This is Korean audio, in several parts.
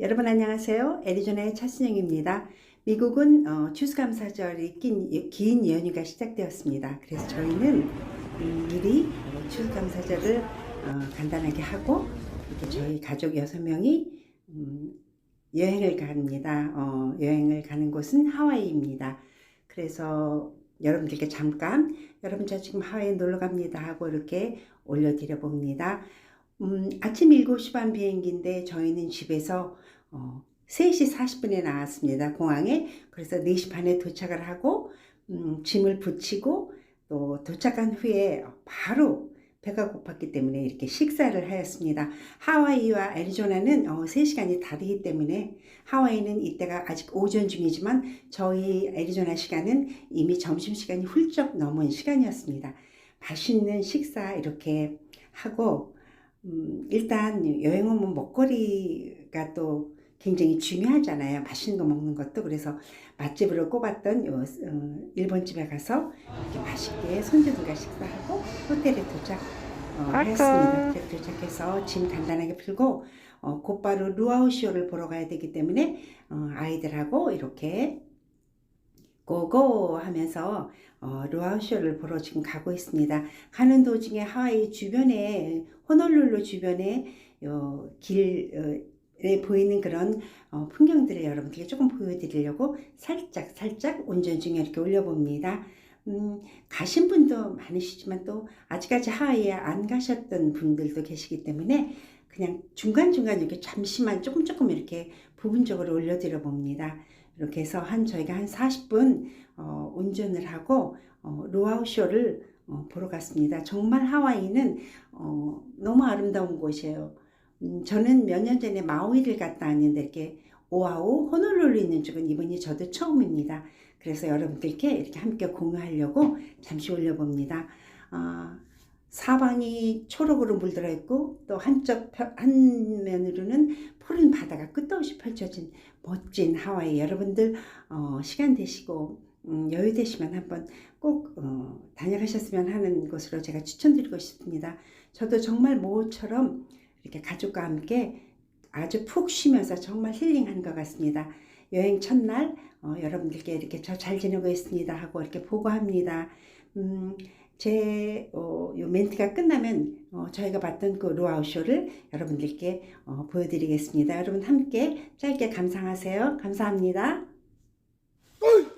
여러분 안녕하세요. 애리조나의 차순영입니다. 미국은 어, 추수감사절이 긴, 긴 연휴가 시작되었습니다. 그래서 저희는 음, 미리 어, 추수감사절을 어, 간단하게 하고 이렇게 저희 가족 여섯 명이 음, 여행을 갑니다. 어, 여행을 가는 곳은 하와이입니다. 그래서 여러분들께 잠깐 여러분 저 지금 하와이 놀러 갑니다 하고 이렇게 올려드려 봅니다. 음, 아침 7시 반 비행기인데 저희는 집에서 어, 3시 40분에 나왔습니다. 공항에. 그래서 4시 반에 도착을 하고 음, 짐을 붙이고 또 도착한 후에 바로 배가 고팠기 때문에 이렇게 식사를 하였습니다. 하와이와 애리조나는 어, 3시간이 다르기 때문에 하와이는 이때가 아직 오전 중이지만 저희 애리조나 시간은 이미 점심시간이 훌쩍 넘은 시간이었습니다. 맛있는 식사 이렇게 하고 음, 일단 여행 오면 먹거리가 또 굉장히 중요하잖아요. 맛있는 거 먹는 것도. 그래서 맛집으로 꼽았던 요, 어, 일본 집에 가서 이렇게 맛있게 손주들과 식사하고 호텔에 도착 어, 도착해서 짐 간단하게 풀고 어, 곧바로 루아우 쇼를 보러 가야 되기 때문에 어, 아이들하고 이렇게 고고 하면서 어, 루아우 쇼를 보러 지금 가고 있습니다. 가는 도중에 하와이 주변에 호놀룰루 주변에 요 길 에 보이는 그런 어, 풍경들을 여러분들께 조금 보여드리려고 살짝 살짝 운전 중에 이렇게 올려봅니다. 음, 가신 분도 많으시지만 또 아직까지 하와이에 안 가셨던 분들도 계시기 때문에 그냥 중간중간 이렇게 잠시만 조금 조금 이렇게 부분적으로 올려드려 봅니다. 이렇게 해서 한 저희가 한 40분 어, 운전을 하고 어, 루아우 쇼를 어, 보러 갔습니다. 정말 하와이는 어, 너무 아름다운 곳이에요. 음, 저는 몇 년 전에 마우이를 갔다 왔는데 이렇게 오아우 호놀룰루 있는 쪽은 이번이 저도 처음입니다. 그래서 여러분들께 이렇게 함께 공유하려고 잠시 올려봅니다. 아, 사방이 초록으로 물들어 있고 또 한쪽 펴- 한 면으로는 푸른 바다가 끝없이 펼쳐진 멋진 하와이 여러분들 어, 시간 되시고 음, 여유 되시면 한번 꼭 어, 다녀가셨으면 하는 곳으로 제가 추천드리고 싶습니다. 저도 정말 모처럼 이렇게 가족과 함께 아주 푹 쉬면서 정말 힐링한 것 같습니다. 여행 첫날 어, 여러분들께 이렇게 저 잘 지내고 있습니다 하고 이렇게 보고합니다. 음, 제 어, 요 멘트가 끝나면 어, 저희가 봤던 그 루아우 쇼를 여러분들께 어, 보여드리겠습니다. 여러분 함께 짧게 감상하세요. 감사합니다. Tem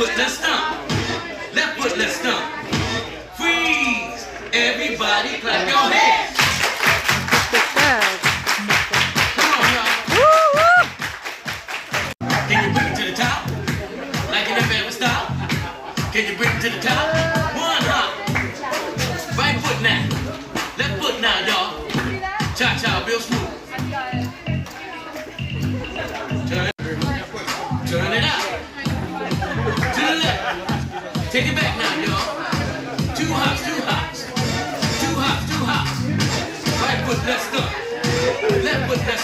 foot, let's stomp. Left foot, let's stomp. Freeze. Everybody clap your hands. Come on, y'all. Can you bring it to the top? Like style? Can you bring it to the top? One hop. Right foot now. Left foot now, y'all. Cha-cha real smooth. was the